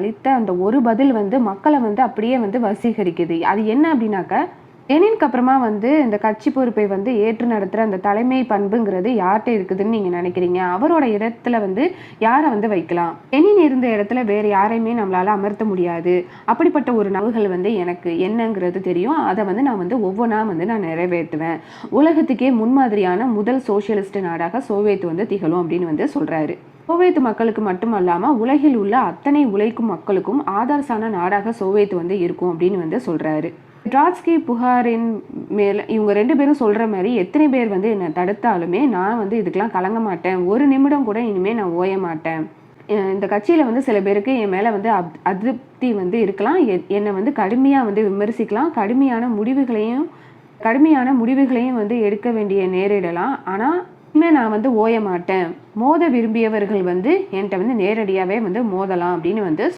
அளித்த அந்த ஒரு பதில் வந்து மக்களை வந்து அப்படியே வந்து வசீகரிக்குது. அது என்ன அப்படின்னாக்க எனினுக்கு அப்புறமா வந்து இந்த கட்சி பொறுப்பை வந்து ஏற்று நடத்துகிற அந்த தலைமை பண்புங்கிறது யார்கிட்ட இருக்குதுன்னு நீங்கள் நினைக்கிறீங்க? அவரோட இடத்துல வந்து யாரை வந்து வைக்கலாம்? லெனின் இருந்த இடத்துல வேறு யாரையுமே நம்மளால் அமர்த்த முடியாது. அப்படிப்பட்ட ஒரு நவுகள் வந்து எனக்கு என்னங்கிறது தெரியும். அதை வந்து நான் வந்து ஒவ்வொன்றா வந்து நான் நிறைவேற்றுவேன். உலகத்துக்கே முன்மாதிரியான முதல் சோசியலிஸ்ட் நாடாக சோவியத் வந்து திகழும் அப்படின்னு வந்து சொல்கிறாரு சோவியத் மக்களுக்கு மட்டுமல்லாமல் உலகில் உள்ள அத்தனை உழைக்கும் மக்களுக்கும் ஆதர்சான நாடாக சோவியத் வந்து இருக்கும் அப்படின்னு வந்து சொல்கிறாரு ட்ராட்ஸ்கி புகாரின் மேலே இவங்க ரெண்டு பேரும் சொல்கிற மாதிரி எத்தனை பேர் வந்து என்னை தடுத்தாலுமே நான் வந்து இதுக்கெலாம் கலங்க மாட்டேன். ஒரு நிமிடம் கூட இனிமேல் நான் ஓய மாட்டேன். இந்த கட்சியில் வந்து சில பேருக்கு என் மேலே வந்து அப் அதிருப்தி வந்து இருக்கலாம். என்னை வந்து கடுமையாக வந்து விமர்சிக்கலாம். கடுமையான முடிவுகளையும் கடுமையான முடிவுகளையும் வந்து எடுக்க வேண்டிய நேரிடலாம். ஆனால் இனிமேல் நான் வந்து ஓய மாட்டேன். மோத விரும்பியவர்கள் வந்து என்கிட்ட வந்து நேரடியாகவே வந்து மோதலாம் அப்படின்னு வந்து